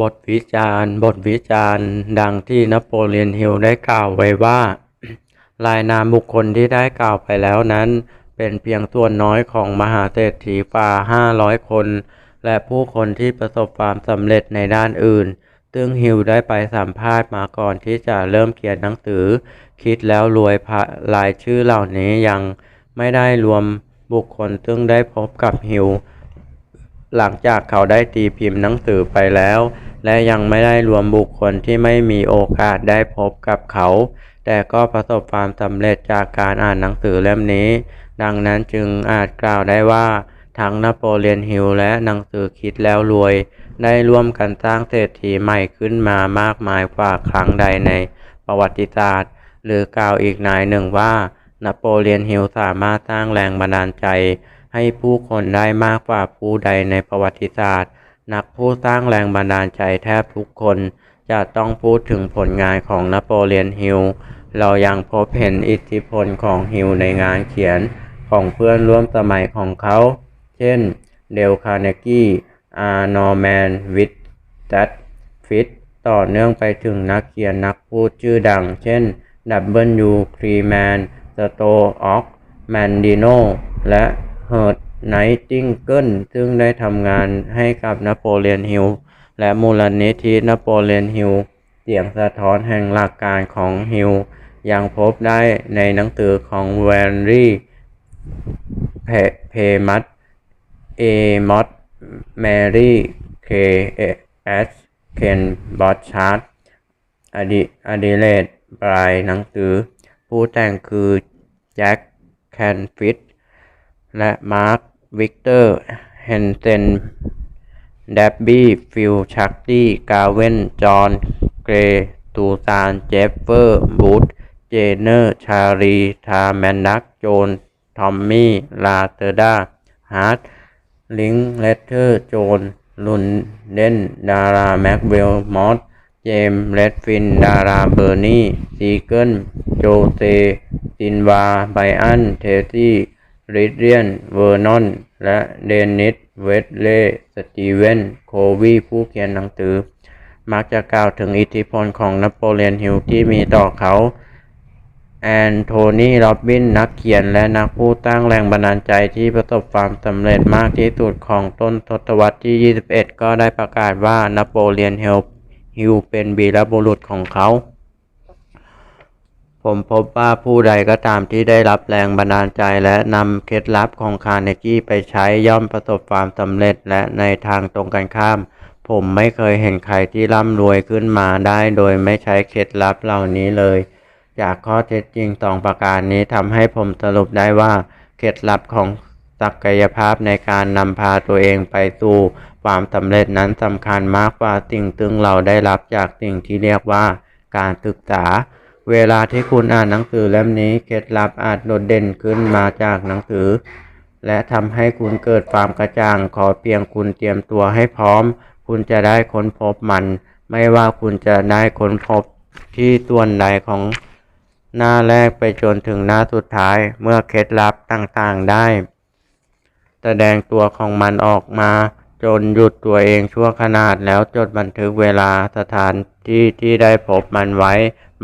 บทวิจารณ์ บทวิจารณ์ดังที่นโปเลียนฮิลได้กล่าวไว้ว่ารายนามบุคคลที่ได้กล่าวไปแล้วนั้น เป็นเพียงส่วนน้อยของมหาเศรษฐีฝ่าห้าร้อยคน และผู้คนที่ประสบความสำเร็จในด้านอื่น ซึ่งฮิลได้ไปสัมภาษณ์มาก่อนที่จะเริ่มเขียนหนังสือ คิดแล้วรวยพระรายชื่อเหล่านี้ยังไม่ได้รวมบุคคลซึ่งได้พบกับฮิลหลังจากเขาได้ตีพิมพ์หนังสือไปแล้ว และยังไม่ได้รวมบุคคลที่ไม่มีโอกาสได้พบกับเขา แต่ก็ประสบความสำเร็จจากการอ่านหนังสือเล่มนี้ ดังนั้นจึงอาจกล่าวได้ว่าทั้งนโปเลียนฮิลและหนังสือคิดแล้วรวย ได้ร่วมกันสร้างเศรษฐีใหม่ขึ้นมามากมายกว่าครั้งใดในประวัติศาสตร์ หรือกล่าวอีกนายหนึ่งว่านโปเลียนฮิลสามารถสร้างแรงบันดาลใจ ให้ผู้คนได้มากกว่าผู้ใดในประวัติศาสตร์ นักผู้สร้างแรงบันดาลใจแทบทุกคนจะต้องพูดถึงผลงานของนโปเลียนฮิล เรายังพบเห็นอิทธิพลของฮิลในงานเขียนของเพื่อนร่วมสมัยของเขา เช่น เดลคาร์เนกี้อาร์นอร์แมน วิทตัดฟิต ต่อเนื่องไปถึงนักเขียนนักพูดชื่อดัง เช่น ดับเบิลยูครีแมน สโตออกแมนดิโน และเฮิร์ดไนติงเกิลซึ่งได้ทำงานให้กับนโปเลียนฮิลและมูลนิธินโปเลียนฮิลเสียงสะท้อนแห่งหลักการของฮิลยังพบได้ในหนังสือของแวนรี่เพมัตเอมอตแมรี่เคเอสเคนบอชชาร์ดอดีอดเลตปลายหนังสือ ผู้แต่งคือแจ็คแคนฟิต และมาร์ควิกเตอร์เฮนเซนแดบบี้ฟิลชักตี้กาเวนจอห์นเกรตูซานเจฟเฟอร์บูธเจเนอร์ชารีทาแมนดักโจนทอมมี่ลาเตอร์ดาฮาร์ดลิงเลเทอร์โจนลุนเดนดาราแม็กเวลมอสเจมส์เรดฟิน ดาราเบอร์นี่ซีเกิลโจเซซินวาไบอันเทซี่ ริดเรียน เวอร์นอน และเดนิส เวสเล่ สตีเวน โควี ผู้เขียนหนังสือ มักจะกล่าวถึงอิทธิพลของนโปเลียนฮิลที่มีต่อเขา แอนโทนีโรบบิน นักเขียนและนักพูดตั้งแรงบันดาลใจที่ประสบความสำเร็จมากที่สุดของต้นทศวรรษที่ 21 ก็ได้ประกาศว่านโปเลียนฮิลเป็นวีรบุรุษของเขา ผมพบว่าผู้ใดก็ตามที่ได้รับแรงบันดาลใจและนำเคล็ดลับของคาร์เนกี้ไปใช้ย่อมประสบความสำเร็จและในทางตรงกันข้าม ผมไม่เคยเห็นใครที่ร่ำรวยขึ้นมาได้โดยไม่ใช้เคล็ดลับเหล่านี้เลย จากข้อเท็จจริงสองประการนี้ทำให้ผมสรุปได้ว่าเคล็ดลับของศักยภาพในการนำพาตัวเองไปสู่ความสำเร็จนั้นสำคัญมากกว่าสิ่งซึ่งเราได้รับจากสิ่งที่เรียกว่าการศึกษา เวลาที่คุณอ่านหนังสือเล่มนี้เคล็ดลับอาจโดดเด่นขึ้นมาจากหนังสือ และทำให้คุณเกิดความกระจ่าง ขอเพียงคุณเตรียมตัวให้พร้อม คุณจะได้ค้นพบมัน ไม่ว่าคุณจะได้ค้นพบที่ส่วนใดของหน้าแรกไปจนถึงหน้าสุดท้ายเมื่อเคล็ดลับต่างๆได้ แสดงตัวของมันออกมา จนหยุดตัวเองชั่วขนาดแล้วจดบันทึกเวลาสถานที่ที่ได้พบมันไว้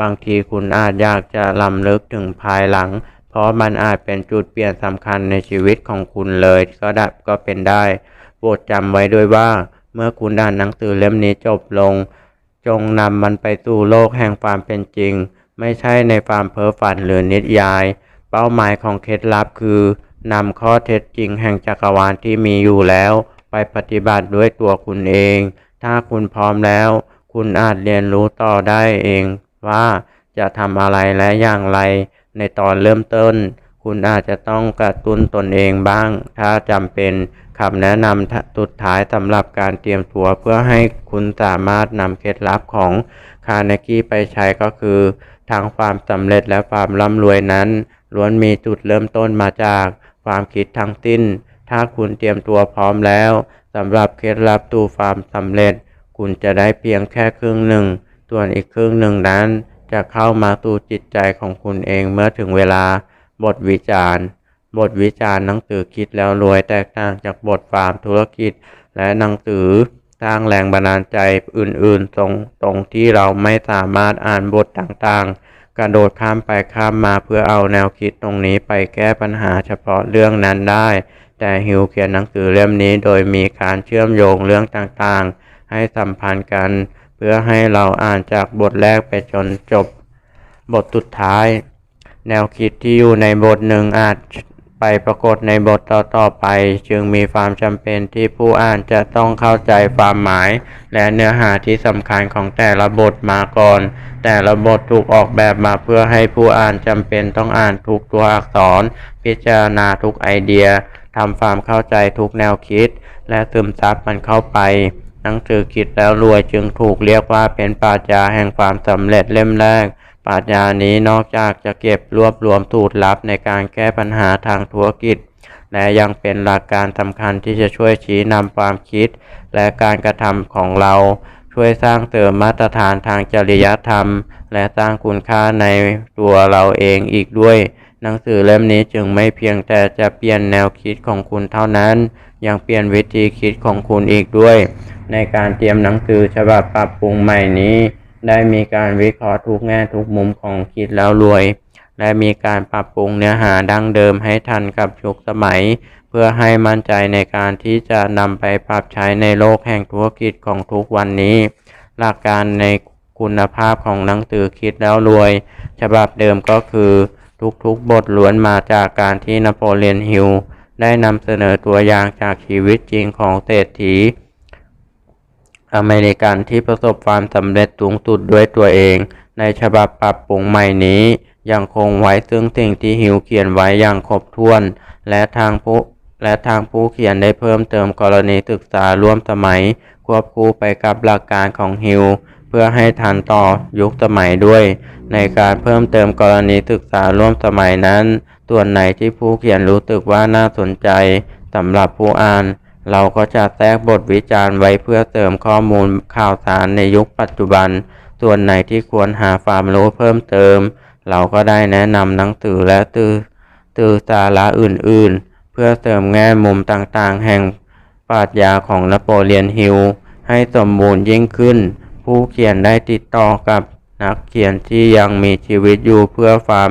บางทีคุณอาจอยากจะลำลึกถึงภายหลัง เพราะมันอาจเป็นจุดเปลี่ยนสำคัญในชีวิตของคุณเลยก็ได้ก็เป็นได้โปรดจำไว้ด้วยว่า เมื่อคุณอ่านหนังสือเล่มนี้จบลง จงนำมันไปสู่โลกแห่งความเป็นจริง ไม่ใช่ในความเพ้อฝันหรือนิยาย เป้าหมายของเคล็ดลับคือนำข้อเท็จจริงแห่งจักรวาลที่มีอยู่แล้ว ไปปฏิบัติด้วยตัวคุณเอง ถ้าคุณพร้อมแล้ว คุณอาจเรียนรู้ต่อได้เองว่าจะทำอะไรและอย่างไร ในตอนเริ่มต้น คุณอาจจะต้องกระตุ้นตนเองบ้าง ถ้าจำเป็นคำแนะนำสุดท้ายสำหรับการเตรียมตัวเพื่อให้คุณสามารถนำเคล็ดลับของคาร์เนกี้ไปใช้ก็คือทั้งความสำเร็จและความร่ำรวยนั้นล้วนมีจุดเริ่มต้นมาจากความคิดทั้งสิ้น ถ้าคุณเตรียมตัวพร้อมแล้วสำหรับเคล็ดลับตูความสำเร็จ คุณจะได้เพียงแค่ครึ่งหนึ่ง ส่วนอีกครึ่งหนึ่งนั้น จะเข้ามาสู่จิตใจของคุณเองเมื่อถึงเวลา บทวิจารณ์ บทวิจารณ์หนังสือคิดแล้วรวยแตกต่างจากบทความธุรกิจ และหนังสือสร้างแรงบันดาลใจอื่นๆ ตรงตรงที่เราไม่สามารถอ่านบทต่างๆ กระโดดข้ามไปข้ามมาเพื่อเอาแนวคิดตรงนี้ไปแก้ปัญหาเฉพาะเรื่องนั้นได้ แต่ฮิวเขียนหนังสือเล่มนี้โดยมีการเชื่อมโยงเรื่องต่างๆ ให้สัมพันธ์กัน เพื่อให้เราอ่านจากบทแรกไปจนจบ บทสุดท้าย แนวคิดที่อยู่ในบทหนึ่งอาจไปปรากฏในบทต่อๆไป จึงมีความจำเป็นที่ผู้อ่านจะต้องเข้าใจความหมาย และเนื้อหาที่สำคัญของแต่ละบทมาก่อน แต่ละบทถูกออกแบบมาเพื่อให้ผู้อ่านจำเป็นต้องอ่านทุกตัวอักษร พิจารณาทุกไอเดีย ทำความเข้าใจทุกแนวคิด และซึมซับมันเข้าไป หนังสือคิดแล้วรวยจึงถูกเรียกว่าเป็นปรัชญาแห่งความสำเร็จเล่มแรกปรัชญานี้นอกจากจะเก็บรวบรวมสูตรลับในการแก้ปัญหาทางธุรกิจ และยังเป็นหลักการสำคัญที่จะช่วยชี้นำความคิด และการกระทำของเรา ช่วยสร้างเสริมมาตรฐานทางจริยธรรม และสร้างคุณค่าในตัวเราเองอีกด้วย หนังสือเล่มนี้จึงไม่เพียงแต่จะเปลี่ยนแนวคิดของคุณเท่านั้น ยังเปลี่ยนวิธีคิดของคุณอีกด้วย ในการเตรียมหนังสือฉบับปรับปรุงใหม่นี้ ได้มีการวิเคราะห์ทุกแง่ทุกมุมของคิดแล้วรวย และมีการปรับปรุงเนื้อหาดั้งเดิมให้ทันกับยุคสมัย เพื่อให้มั่นใจในการที่จะนำไปปรับใช้ในโลกแห่งธุรกิจของทุกวันนี้ หลักการในคุณภาพของหนังสือคิดแล้วรวย ฉบับเดิมก็คือ ทุกๆบทล้วนมาจากการที่นโปเลียนฮิลได้นำเสนอตัวอย่างจากชีวิตจริงของเศรษฐี อเมริกันที่ประสบความสำเร็จสูงสุดด้วยตัวเอง ในฉบับปรับปรุงใหม่นี้ยังคงไว้ซึ่งสิ่งที่ฮิวเขียนไว้อย่างครบถ้วน และทางผู้และทางผู้เขียนได้เพิ่มเติมกรณีศึกษาร่วมสมัย ควบคู่ไปกับหลักการของฮิว เพื่อให้ทันต่อยุคสมัยด้วย ในการเพิ่มเติมกรณีศึกษาร่วมสมัยนั้น ส่วนไหนที่ผู้เขียนรู้สึกว่าน่าสนใจสำหรับผู้อ่าน เราก็จะแทรกบทวิจารณ์ไว้เพื่อเสริมข้อมูลข่าวสารในยุคปัจจุบัน ส่วนไหนที่ควรหาความรู้เพิ่มเติม เราก็ได้แนะนำหนังสือและตือตือสาระอื่นๆ เพื่อเสริมแง่มุมต่างๆ แห่งปรัชญาของนโปเลียนฮิลให้สมบูรณ์ยิ่งขึ้น ผู้เขียนได้ติดต่อกับนักเขียนที่ยังมีชีวิตอยู่เพื่อความ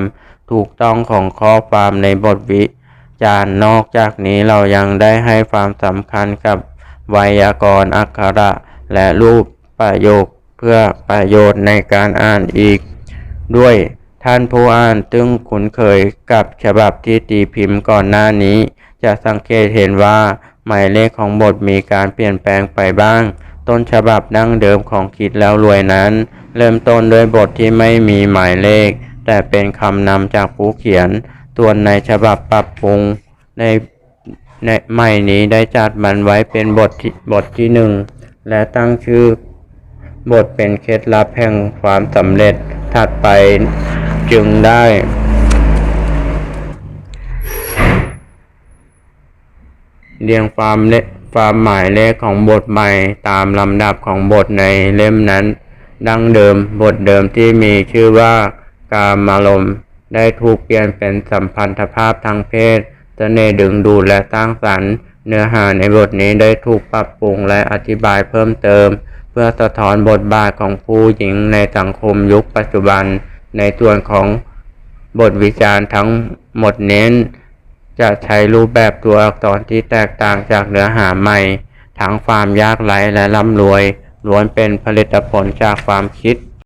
ถูกต้องของข้อความในบทวิจารณ์นอกจากนี้เรายังได้ให้ความสำคัญกับไวยากรณ์อักขระและรูปประโยคเพื่อประโยชน์ในการอ่านอีก ด้วยท่านผู้อ่านตึงคุ้นเคยกับฉบับที่ตีพิมพ์ก่อนหน้านี้ จะสังเกตเห็นว่าหมายเลขของบทมีการเปลี่ยนแปลงไปบ้าง ต้นฉบับดั้งเดิมของคิดแล้วรวยนั้น เริ่มต้นด้วยบทที่ไม่มีหมายเลข แต่เป็นคำนำจากผู้เขียนส่วนในฉบับปรับปรุงในในใหม่นี้ได้จัดมันไว้เป็นบทที่บทที่หนึ่งและตั้งชื่อบทเป็นเคล็ดลับแห่งความสำเร็จถัดไปจึงได้ เรียงความเล ความหมายเลขของบทใหม่ตามลำดับของบทในเล่มนั้น ดั้งเดิมบทเดิมที่มีชื่อว่ากามารมณ์ได้ถูกเปลี่ยนเป็นสัมพันธภาพทางเพศเสน่ห์ดึงดูดและสร้างสรรค์ เนื้อหาในบทนี้ได้ถูกปรับปรุงและอธิบายเพิ่มเติม เพื่อสะท้อนบทบาทของผู้หญิงในสังคมยุคปัจจุบัน ในส่วนของบทวิจารณ์ทั้งหมดเน้น จะใช้รูปแบบตัวอักษรที่แตกต่างจากเนื้อหาใหม่ ทั้งความยากไร้และร่ำรวยล้วนเป็นผลิตผลจากความคิด